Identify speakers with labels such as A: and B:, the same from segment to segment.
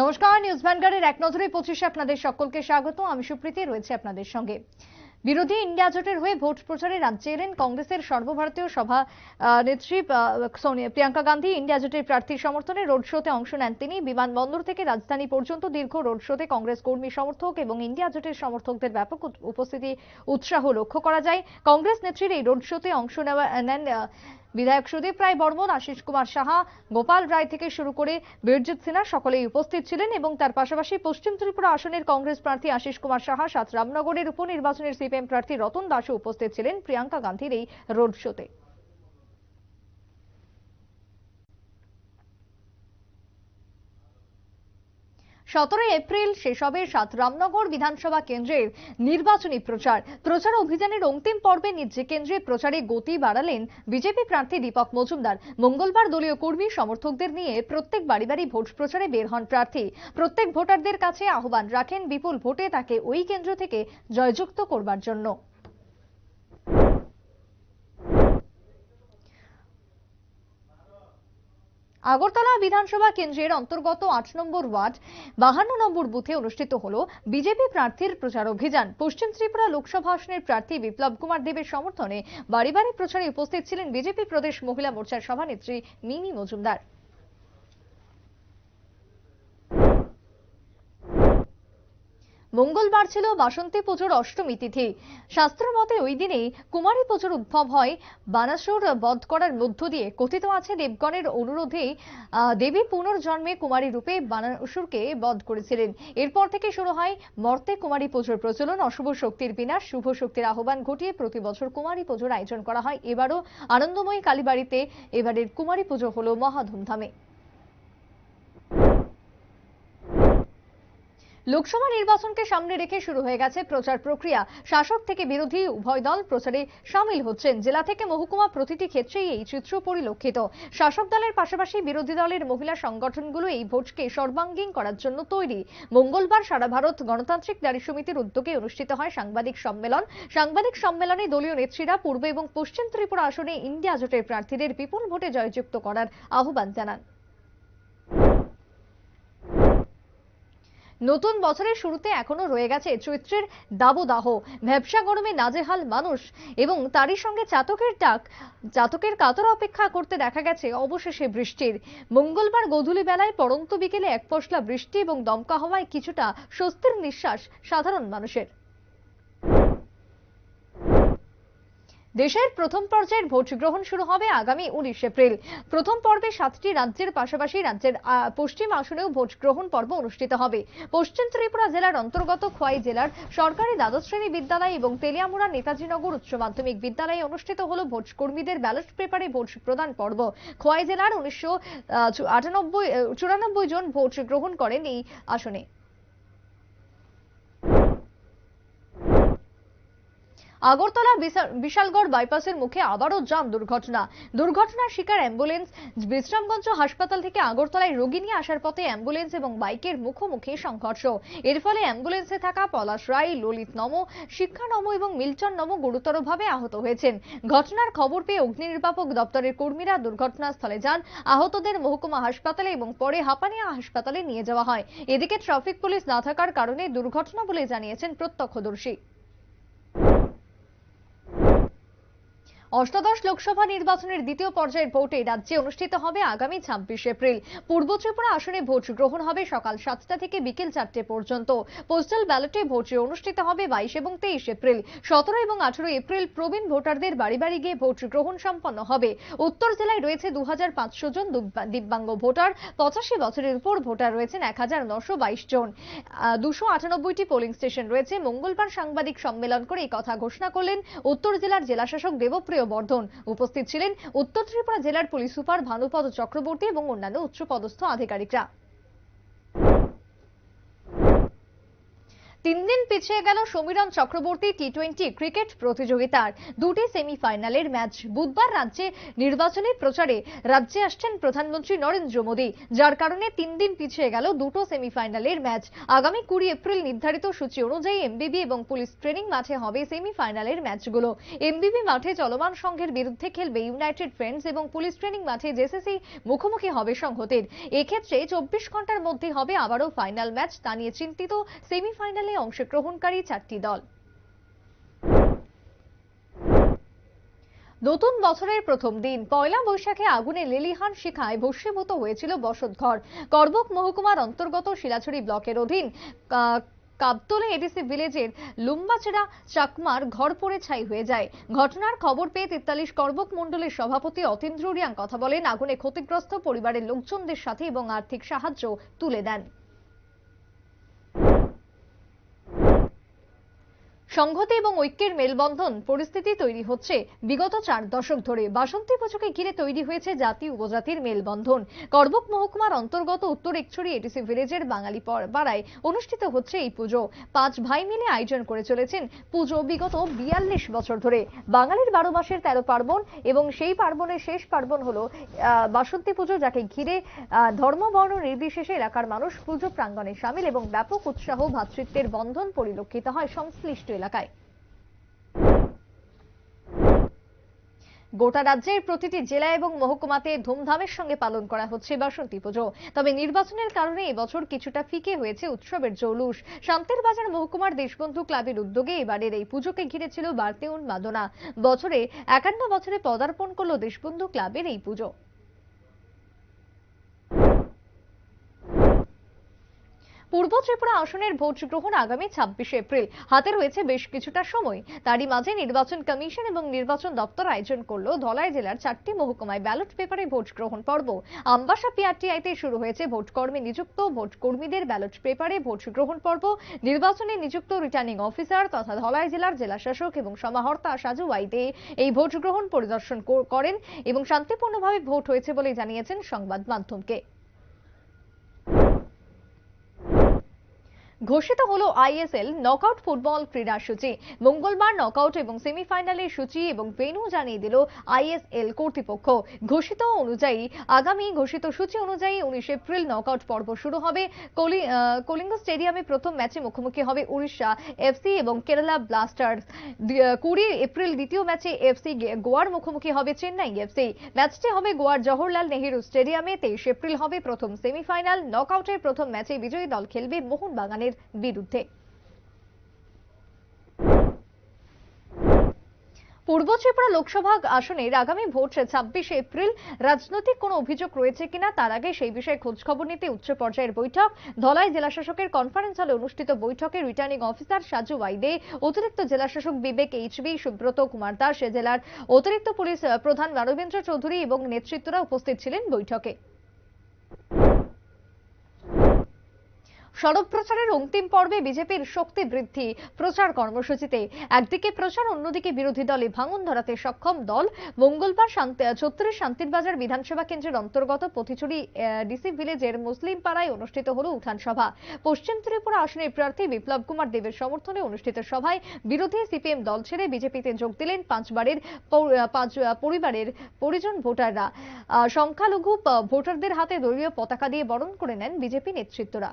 A: নমস্কার নিউজ ভ্যানগার্ডের এক নজরে পঁচিশে আপনাদের সকলকে স্বাগত। আমি সুপ্রীতি, রয়েছে আপনাদের সঙ্গে। বিরোধী ইন্ডিয়া জোটের হয়ে ভোট প্রচারে রাজ্যে এলেন কংগ্রেসের সর্বভারতীয় সভা নেত্রী প্রিয়াঙ্কা গান্ধী। ইন্ডিয়া জোটের প্রার্থীর সমর্থনে রোড শোতে অংশ নেন তিনি। বিমানবন্দর থেকে রাজধানী পর্যন্ত দীর্ঘ রোড শোতে কংগ্রেস কর্মী সমর্থক এবং ইন্ডিয়া জোটের সমর্থকদের ব্যাপক উপস্থিতি, উৎসাহ লক্ষ্য করা যায়। কংগ্রেস নেত্রীর এই রোড শোতে অংশ নেওয়া, নেন বিধায়ক সুদীপ রায় বর্মন আশিস কুমার সাহা, গোপাল রায় থেকে শুরু করে বীরজিৎ সিনহা সকলেই উপস্থিত ছিলেন এবং তার পাশাপাশি পশ্চিম ত্রিপুরা আসনের কংগ্রেস প্রার্থী আশিস কুমার সাহা, সাত রামনগরের উপনির্বাচনের সিপিএম প্রার্থী রতন দাসও উপস্থিত ছিলেন প্রিয়াঙ্কা গান্ধীর এই রোড শোতে। সতেরোই এপ্রিল শেষ হবে সাত রামনগর বিধানসভা কেন্দ্রের নির্বাচনী প্রচার। প্রচার অভিযানের অন্তিম পর্বে নিজ কেন্দ্রে প্রচারে গতি বাড়ালেন বিজেপি প্রার্থী দীপক মজুমদার। মঙ্গলবার দলীয় কর্মী সমর্থকদের নিয়ে প্রত্যেক বাড়ি বাড়ি ভোট প্রচারে বের হন প্রার্থী। প্রত্যেক ভোটারদের কাছে আহ্বান রাখেন বিপুল ভোটে তাকে ওই কেন্দ্র থেকে জয়যুক্ত করবার জন্য। আগরতলা বিধানসভা কেন্দ্রের অন্তর্গত আট নম্বর ওয়ার্ড, বাহান্ন নম্বর বুথে অনুষ্ঠিত হল বিজেপি প্রার্থীর প্রচার অভিযান। পশ্চিম ত্রিপুরা লোকসভা আসনের প্রার্থী বিপ্লব কুমার দেবের সমর্থনে বাড়ি বাড়ি প্রচারে উপস্থিত ছিলেন বিজেপি প্রদেশ মহিলা মোর্চার সভানেত্রী মিমি মজুমদার। মঙ্গলবার ছিল বাসন্তী পুজোর অষ্টমী তিথি। শাস্ত্র মতে ওই দিনেই কুমারী পুজোর উদ্ভব হয়। বানাসুর বধ করার মধ্য দিয়ে কথিত আছে দেবগণের অনুরোধে দেবী পুনর্জন্মে কুমারী রূপে বানাসুরকে বধ করেছিলেন। এরপর থেকে শুরু হয় মর্তে কুমারী পুজোর প্রচলন। অশুভ শক্তির বিনাশ শুভ শক্তির আহ্বান ঘটিয়ে প্রতি বছর কুমারী পুজোর আয়োজন করা হয়। এবারও আনন্দময়ী কালীবাড়িতে এবারের কুমারী পুজো হলো মহা ধুমধামে। লোকসভা নির্বাচনকে সামনে রেখে শুরু হয়ে গেছে প্রচার প্রক্রিয়া। শাসক থেকে বিরোধী উভয় দল প্রচারে সামিল হচ্ছেন। জেলা থেকে মহকুমা প্রতিটি ক্ষেত্রেই এই চিত্র পরিলক্ষিত। শাসক দলের পাশাপাশি বিরোধী দলের মহিলা সংগঠনগুলো এই ভোটকে সর্বাঙ্গীন করার জন্য তৈরি। মঙ্গলবার সারা ভারত গণতান্ত্রিক নারী সমিতির উদ্যোগে অনুষ্ঠিত হয় সাংবাদিক সম্মেলন। সাংবাদিক সম্মেলনে দলীয় নেত্রীরা পূর্ব এবং পশ্চিম ত্রিপুরা আসনে ইন্ডিয়া জোটের প্রার্থীদের বিপুল ভোটে জয়যুক্ত করার আহ্বান জানান। নতুন বছরের শুরুতে এখনও রয়ে গেছে চৈত্রের দাবদাহ। ভ্যাবসা গরমে নাজেহাল মানুষ এবং তারই সঙ্গে চাতকের ডাক, চাতকের কাতর অপেক্ষা করতে দেখা গেছে অবশেষে বৃষ্টির। মঙ্গলবার গধূলি বেলায় পড়ন্ত বিকেলে এক পশলা বৃষ্টি এবং দমকা হওয়ায় কিছুটা স্বস্তির নিঃশ্বাস সাধারণ মানুষের। দেশের প্রথম পর্যায়ের ভোট গ্রহণ শুরু হবে আগামী উনিশ এপ্রিল। প্রথম পর্বে সাতটি রাজ্যের পাশাপাশি রাজ্যের পশ্চিম আসনেও ভোট গ্রহণ পর্ব অনুষ্ঠিত হবে। পশ্চিম ত্রিপুরা জেলার অন্তর্গত খোয়াই জেলার সরকারি দ্বাদশ শ্রেণি বিদ্যালয় এবং তেলিয়ামুড়া নেতাজিনগর উচ্চ মাধ্যমিক বিদ্যালয়ে অনুষ্ঠিত হল ভোট কর্মীদের ব্যালট পেপারে ভোট প্রদান পর্ব। খোয়াই জেলার উনিশশো আটানব্বই চুরানব্বই জন ভোট গ্রহণ করেন এই আসনে। আগরতলা বিশা- বিশালগড় বাইপাসের মুখে আবারও জাম দুর্ঘটনা। দুর্ঘটনার শিকার অ্যাম্বুলেন্স বিশ্রামগঞ্জ হাসপাতাল থেকে আগরতলায় রোগী নিয়ে আসার পথে অ্যাম্বুলেন্স এবং বাইকের মুখোমুখি সংঘর্ষ। এর ফলে অ্যাম্বুলেন্সে থাকা পলাশ রায়, ললিত নম, শিক্ষা নম এবং মিলচন নম গুরুতরভাবে আহত হয়েছেন। ঘটনার খবর পেয়ে অগ্নি নির্বাপক দপ্তরের কর্মীরা দুর্ঘটনাস্থলে যান। আহতদের মহকুমা হাসপাতালে এবং পরে হাপানিয়া হাসপাতালে নিয়ে যাওয়া হয়। এদিকে ট্রাফিক পুলিশ না থাকার কারণে দুর্ঘটনা বলে জানিয়েছেন প্রত্যক্ষদর্শী। অষ্টাদশ লোকসভা নির্বাচনের দ্বিতীয় পর্যায়ের ভোটে রাজ্যে অনুষ্ঠিত হবে আগামী ছাব্বিশ এপ্রিল। পূর্ব ত্রিপুরা আসনে ভোট গ্রহণ হবে সকাল সাতটা থেকে বিকেল চারটে পর্যন্ত। পোস্টাল ব্যালটে ভোট অনুষ্ঠিত হবে বাইশ এবং তেইশ এপ্রিল। সতেরো এবং আঠেরো এপ্রিল প্রবীণ ভোটারদের বাড়ি বাড়ি গিয়ে ভোট গ্রহণ সম্পন্ন হবে। উত্তর জেলায় রয়েছে দু হাজার পাঁচশো জন দিব্যাঙ্গ ভোটার। পঁচাশি বছরের উপর ভোটার রয়েছেন এক হাজার নশো বাইশ জন। দুশো আটানব্বইটি পোলিং স্টেশন রয়েছে। মঙ্গলবার সাংবাদিক সম্মেলন করে এই কথা ঘোষণা করলেন উত্তর জেলার জেলাশাসক দেবপ্রিয় বর্ধন উপস্থিত ছিলেন। উত্তর ত্রিপুরা জেলার পুলিশ সুপার ভানুপদ চক্রবর্তী এবং অন্যান্য উচ্চপদস্থ আধিকারিকরা। তিন দিন পিছিয়ে গেল Samiran Chakraborty T twenty cricket প্রতিযোগিতার। দুটি সেমিফাইনালের ম্যাচ বুধবার রাজ্যে নির্বাচনী প্রচারে রাজ্যে আসছেন প্রধানমন্ত্রী নরেন্দ্র মোদী, যার কারণে তিন দিন পিছিয়ে গেল দুটো সেমিফাইনালের ম্যাচ। আগামী কুড়ি এপ্রিল নির্ধারিত সূচি অনুযায়ী এমবিবি এবং পুলিশ ট্রেনিং মাঠে হবে সেমিফাইনালের ম্যাচগুলো। এমবিবি মাঠে চলমান সংঘের বিরুদ্ধে খেলবে ইউনাইটেড ফ্রেন্ডস এবং পুলিশ ট্রেনিং মাঠে জেসিসি মুখোমুখি হবে সংহতের এক্ষেত্রে চব্বিশ ঘণ্টার মধ্যে হবে আবারও ফাইনাল ম্যাচ, তা নিয়ে চিন্তিত সেমিফাইনালে অংশগ্রহণকারী চারটি দল। নতুন বছরের প্রথম দিন, পয়লা বৈশাখে আগুনে লেলিহান শিখায় ভস্মীভূত হয়েছিল বসতঘর। করবক মহকুমার অন্তর্গত শিলাছড়ি ব্লকের অধীন কাবতলে এডিসি ভিলেজের লুম্বাচেরা চাকমার ঘর পড়ে ছাই হয়ে যায়। ঘটনার খবর পেয়ে তেতাল্লিশ করবক মণ্ডলের সভাপতি অতীন্দ্র রিয়াং কথা বলেন, আগুনে ক্ষতিগ্রস্ত পরিবারের লোকজনদের সাথে এবং আর্থিক সাহায্য তুলে দেন। সংহতি এবং ঐক্যের মেলবন্ধন পরিস্থিতি তৈরি হচ্ছে। বিগত চার দশক ধরে বাসন্তী পুজোকে ঘিরে তৈরি হয়েছে জাতি উপজাতির মেলবন্ধন। করবক মহকুমার অন্তর্গত উত্তর একছড়ি এটিসি ভিলেজের বাঙালি পাড়ায় অনুষ্ঠিত হচ্ছে এই পুজো। পাঁচ ভাই মিলে আয়োজন করে চলেছেন পুজো বিগত বিয়াল্লিশ বছর ধরে। বাঙালির বারো মাসের তেরো পার্বণ এবং সেই পার্বণের শেষ পার্বণ হলো বাসন্তী পুজো, যাকে ঘিরে ধর্ম, বর্ণ নির্বিশেষে এলাকার মানুষ পুজো প্রাঙ্গণে সামিল এবং ব্যাপক উৎসাহ ভ্রাতৃত্বের বন্ধন পরিলক্ষিত হয় সংশ্লিষ্ট এলাকায়। গোটা রাজ্যের প্রতিটি জেলা এবং মহকুমাতে ধুমধামের সঙ্গে পালন করা হচ্ছে বাসন্তী পুজো। তবে নির্বাচনের কারণে এবছর কিছুটা ফিকে হয়েছে উৎসবের জৌলুস। শান্তির বাজার মহকুমার দেশবন্ধু ক্লাবের উদ্যোগে এবারের এই পুজোকে ঘিরেছিল বাড়তি উন্মাদনা বছরে একান্ন বছরে পদার্পণ করল দেশবন্ধু ক্লাবের এই পুজো। পূর্ব ত্রিপুরা আসনের ভোট গ্রহণ আগামী ছাব্বিশে এপ্রিল। হাতে রয়েছে বেশ কিছুটা সময়। তারই মাঝে নির্বাচন কমিশন এবং নির্বাচন দপ্তর আয়োজন করল ধলাই জেলার চারটি মহকুমায় ব্যালট পেপারে ভোট গ্রহণ পর্ব। আমবাসা পিআরটিআইতে শুরু হয়েছে ভোট কর্মী নিযুক্ত ভোট কর্মীদের ব্যালট পেপারে ভোট গ্রহণ পর্ব। নির্বাচনে নিযুক্ত রিটার্নিং অফিসার তথা ধলাই জেলার জেলা শাসক এবং সমাহর্তা সাজু ওয়াইদে এই ভোট গ্রহণ পরিদর্শন কর- করেন এবং শান্তিপূর্ণভাবে ভোট হয়েছে বলে জানিয়েছেন সংবাদ মাধ্যমকে। ঘোষিত হলো আইএসএল নকআউট ফুটবল ক্রীড়া সূচি। মঙ্গলবার নকআউট এবং সেমিফাইনালের সূচি এবং ভেন্যু জানিয়ে দিল আইএসএল কর্তৃপক্ষ। ঘোষিত অনুযায়ী, আগামী ঘোষিত সূচি অনুযায়ী উনিশ এপ্রিল নকআউট পর্ব শুরু হবে। কলিঙ্গ স্টেডিয়ামে প্রথম ম্যাচে মুখোমুখি হবে উড়িষ্যা এফসি এবং কেরালা ব্লাস্টার্স। কুড়ি এপ্রিল দ্বিতীয় ম্যাচে এফসি গোয়ার মুখোমুখি হবে চেন্নাই এফসি ম্যাচটি হবে গোয়ার জওহরলাল নেহেরু স্টেডিয়ামে, তেইশ এপ্রিল হবে প্রথম সেমিফাইনাল। নকআউটের প্রথম ম্যাচে বিজয়ী দল খেলবে মোহনবাগানের বিরুদ্ধে। পূর্ব ত্রিপুরা লোকসভা আসনের আগামী ভোট ছাব্বিশে এপ্রিল। রাজনৈতিক কোনো অভিযোগ রয়েছে কিনা তার আগে সেই বিষয়ে খোঁজখবর নিতে উচ্চ পর্যায়ের বৈঠক। ধলাই জেলা শাসকের কনফারেন্স হলে অনুষ্ঠিত বৈঠকে রিটার্নিং অফিসার সাজু ওয়াইদে, অতিরিক্ত জেলা শাসক বিবেক এইচবি সুব্রত কুমার দাস জেলার অতিরিক্ত পুলিশ প্রধান রবীন্দ্র চৌধুরী এবং নেতৃত্বরা উপস্থিত ছিলেন বৈঠকে। সড়ক প্রচারের অন্তিম পর্বে বিজেপির শক্তি বৃদ্ধি প্রচার কর্মসূচিতে। একদিকে প্রচার, অন্যদিকে বিরোধী দলে ভাঙন ধরাতে সক্ষম দল। মঙ্গলবার ছত্রিশ শান্তিরবাজার বিধানসভা কেন্দ্রের অন্তর্গত পথিচুরি ডিসি ভিলেজের মুসলিম পাড়ায় অনুষ্ঠিত হল উঠান সভা। পশ্চিম ত্রিপুরা আসনের প্রার্থী বিপ্লব কুমার দেবের সমর্থনে অনুষ্ঠিত সভায় বিরোধী সিপিএম দল ছেড়ে বিজেপিতে যোগ দিলেন পাঁচবারের পাঁচ পরিবারের পরিজন ভোটাররা। সংখ্যালঘু ভোটারদের হাতে দলীয় পতাকা দিয়ে বরণ করে নেন বিজেপি নেতৃত্বরা।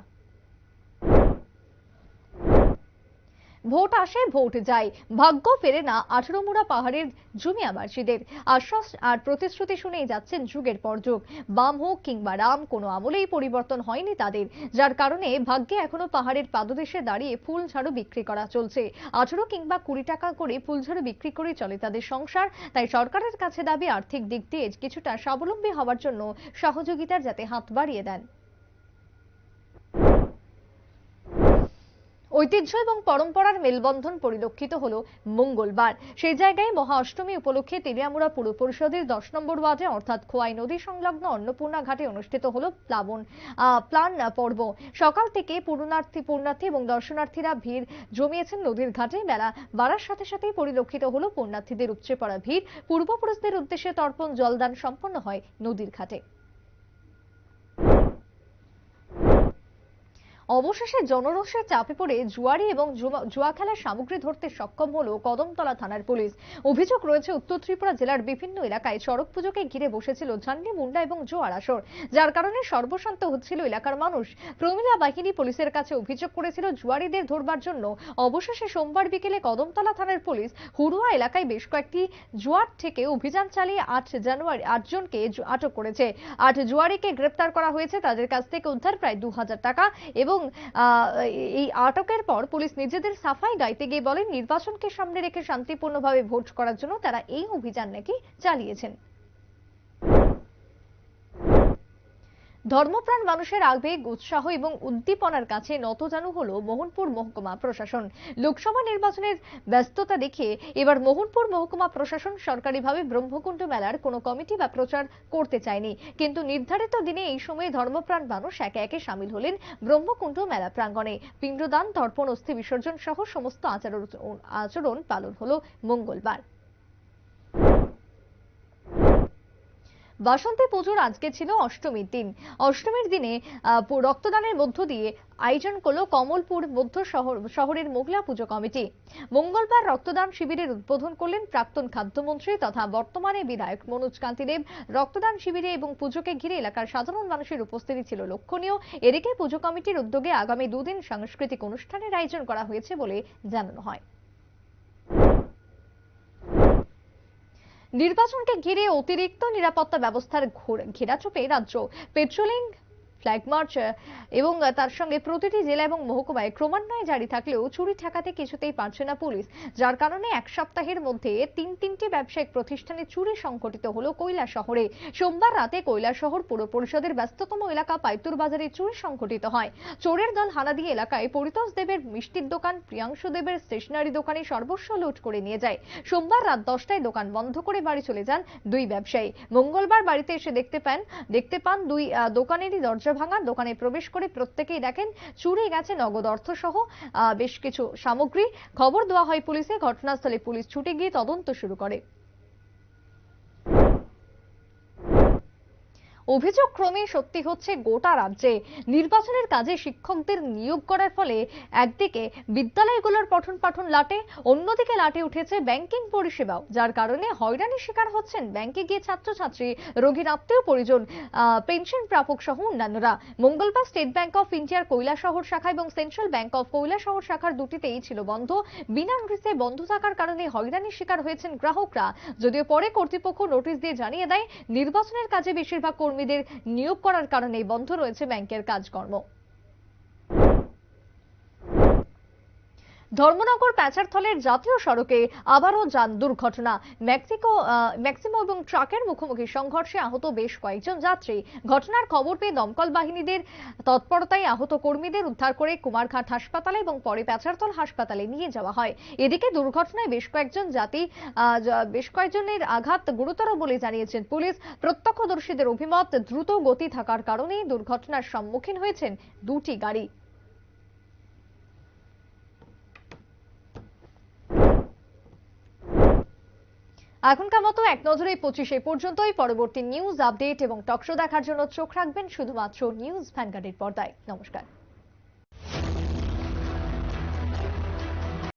A: ভোট আসে, ভোট যায়। ভাগ্য ফেরে না আঠারোমুড়া পাহাড়ের জুমিয়াবাসীদের। আশ্বাস আর প্রতিশ্রুতি শুনেই যাচ্ছেন যুগের পর যুগ। বাম হোক কিংবা রাম, কোনো আমলেই পরিবর্তন হয়নি তাদের। যার কারণে ভাগ্যে এখনও পাহাড়ের পাদদেশে দাঁড়িয়ে ফুল ঝাড়ু বিক্রি করা চলছে। আঠারো কিংবা কুড়ি টাকা করে ফুল ঝাড়ু বিক্রি করে চলে তাদের সংসার। তাই সরকারের কাছে দাবি আর্থিক দিক দিয়ে কিছুটা স্বাবলম্বী হওয়ার জন্য সহযোগিতার যাতে হাত বাড়িয়ে দেন। ঐতিহ্য এবং পরম্পরার মেলবন্ধন পরিলক্ষিত হল মঙ্গলবার। সেই জায়গায় মহা অষ্টমী উপলক্ষে তেলিয়ামুড়া পুর পরিষদের দশ নম্বর ওয়ার্ডে, অর্থাৎ খোয়াই নদী সংলগ্ন অন্নপূর্ণা ঘাটে অনুষ্ঠিত হল প্লাবন প্লান পর্ব। সকাল থেকে পূর্ণার্থী পূর্ণার্থী এবং দর্শনার্থীরা ভিড় জমিয়েছেন নদীর ঘাটে। বেলা বাড়ার সাথে সাথেই পরিলক্ষিত হল পূর্ণার্থীদের উপচে পড়া ভিড়। পূর্বপুরুষদের উদ্দেশ্যে তর্পণ জলদান সম্পন্ন হয় নদীর ঘাটে। অবশেষে জনরোষের চাপে পড়ে জুয়ারি এবং জুয়া- খেলার সামগ্রী ধরতে সক্ষম হলো কদমতলা থানার পুলিশ। অভিযোগ রয়েছে, উত্তর ত্রিপুরা জেলার বিভিন্ন এলাকায় চড়ক পুজোকে ঘিরে বসেছিল ঝান্ডি, মুন্ডা এবং জোয়ার আসর যার কারণে সর্বশান্ত হচ্ছিল এলাকার মানুষ। প্রমিলা বাহিনী পুলিশের কাছে অভিযোগ করেছিল জুয়ারিদের ধরবার জন্য। অবশেষে সোমবার বিকেলে কদমতলা থানার পুলিশ হুড়ুয়া এলাকায় বেশ কয়েকটি জুয়ার থেকে অভিযান চালিয়ে আট জানুয়ারি আটজনকে আটক করেছে। আট জুয়ারিকে গ্রেপ্তার করা হয়েছে। তাদের কাছ থেকে উদ্ধার প্রায় দু হাজার টাকা এবং আহ, এই আটকের পর পুলিশ নিজেদের সাফাই গাইতে গিয়ে বলেন নির্বাচনকে সামনে রেখে শান্তিপূর্ণভাবে ভোট করার জন্য তারা এই অভিযান নাকি চালিয়েছেন। ধর্মপ্রাণ মানুষের আবেগ, উৎসাহ এবং উদ্দীপনার কাছে নতজানু হল মোহনপুর মহকুমা প্রশাসন। লোকসভা নির্বাচনের ব্যস্ততা দেখে এবার মোহনপুর মহকুমা প্রশাসন সরকারিভাবে ব্রহ্মকুণ্ড মেলার কোনো কমিটি বা প্রচার করতে চায়নি। কিন্তু নির্ধারিত দিনে এই সময়ে ধর্মপ্রাণ মানুষ একে একে সামিল হলেন ব্রহ্মকুণ্ড মেলা প্রাঙ্গণে। পিণ্ডদান, তর্পণ, অস্থি বিসর্জন সহ সমস্ত আচরণ আচরণ পালন হলো মঙ্গলবার। বাসন্তী পুজোর আজকে ছিল অষ্টমীর দিন। অষ্টমীর দিনে রক্তদানের মধ্য দিয়ে আয়োজন করল কমলপুর মধ্য শহর, শহরের মোগলা পুজো কমিটি। মঙ্গলবার রক্তদান শিবিরের উদ্বোধন করলেন প্রাক্তন খাদ্যমন্ত্রী তথা বর্তমানে বিধায়ক মনোজ কান্তি দেব রক্তদান শিবিরে এবং পুজোকে ঘিরে এলাকার সাধারণ মানুষের উপস্থিতি ছিল লক্ষণীয়। এদিকে পুজো কমিটির উদ্যোগে আগামী দুদিন সাংস্কৃতিক অনুষ্ঠানের আয়োজন করা হয়েছে বলে জানানো হয়। নির্বাচনকে ঘিরে অতিরিক্ত নিরাপত্তা ব্যবস্থার ঘোর- ঘেরাচোপে রাজ্য পেট্রোলিং ফ্ল্যাগ মার্চ এবং তার সঙ্গে প্রতিটি জেলা এবং মহকুমায় ক্রমান্বয়ে জারি থাকলেও চুরি ঠেকাতে কিছুতেই পারছে না পুলিশ, যার কারণে এক সপ্তাহের মধ্যে তিন তিনটি ব্যবসায়িক প্রতিষ্ঠানে চুরি সংঘটিত হলো কৈলা শহরে সোমবার রাতে কৈলা শহর পুর পরিষদের ব্যস্ততম এলাকা পাইতুর বাজারে চুরি সংঘটিত হয়। চোরের দল হানা দিয়ে এলাকায় পরিতোষ দেবের মিষ্টির দোকান, প্রিয়াংশু দেবের স্টেশনারি দোকানে সর্বস্ব লুট করে নিয়ে যায়। সোমবার রাত দশটায় দোকান বন্ধ করে বাড়ি চলে যান দুই ব্যবসায়ী। মঙ্গলবার বাড়িতে এসে দেখতে পান দেখতে পান দুই দোকানেরই দরজা ভাঙা দোকানে প্রবেশ করে প্রত্যেকেই দেখেন চুরি গেছে, নগদ অর্থ সহ বেশ কিছু সামগ্রী। খবর দেওয়া হয় পুলিশে, ঘটনাস্থলে পুলিশ ছুটে গিয়ে তদন্ত শুরু করে। অভিযোগ ক্রমেই সত্যি হচ্ছে গোটা রাজ্যে। নির্বাচনের কাজে শিক্ষকদের নিয়োগ করার ফলে একদিকে বিদ্যালয়গুলোর পঠন পাঠন লাটে, অন্যদিকে লাটে উঠেছে ব্যাংকিং পরিষেবাও, যার কারণে হয়রানির শিকার হচ্ছেন ব্যাংকে গিয়ে ছাত্রছাত্রী, রোগীর আত্মীয় পরিজন পেনশন প্রাপক সহ অন্যান্যরা। মঙ্গলবার স্টেট ব্যাংক অফ ইন্ডিয়ার কৈলাসহর শাখা এবং সেন্ট্রাল ব্যাংক অফ কৈলাসহর শাখার দুটিতেই ছিল বন্ধ। বিনা নোটিসে বন্ধ থাকার কারণে হয়রানির শিকার হয়েছেন গ্রাহকরা। যদিও পরে কর্তৃপক্ষ নোটিশ দিয়ে জানিয়ে দেয়, নির্বাচনের কাজে বেশিরভাগ কর্মীদের নিয়োগ করার কারণেই বন্ধ রয়েছে ব্যাংকের কাজকর্ম। ধর্মনগর প্যাচারথলের জাতীয় সড়কে আবারও যান দুর্ঘটনা। মেক্সিকো আহ, ম্যাক্সিমো এবং ট্রাকের মুখোমুখি সংঘর্ষে আহত বেশ কয়েকজন যাত্রী। ঘটনার খবর পেয়ে দমকল বাহিনীদের তৎপরতায় আহত কর্মীদের উদ্ধার করে কুমারঘাট হাসপাতালে এবং পরে প্যাচারতল হাসপাতালে নিয়ে যাওয়া হয়। এদিকে দুর্ঘটনায় বেশ কয়েকজন জাতি বেশ কয়েকজনের আঘাত গুরুতর বলে জানিয়েছেন পুলিশ। প্রত্যক্ষদর্শীদের অভিমত দ্রুত গতি থাকার কারণেই দুর্ঘটনার সম্মুখীন হয়েছেন দুটি গাড়ি। এখনকার মতো এক নজরে পঁচিশে পর্যন্তই। পরবর্তী নিউজ আপডেট এবং টকশো দেখার জন্য চোখ রাখবেন শুধুমাত্র নিউজ ভ্যানগার্ডের পর্দায়। নমস্কার।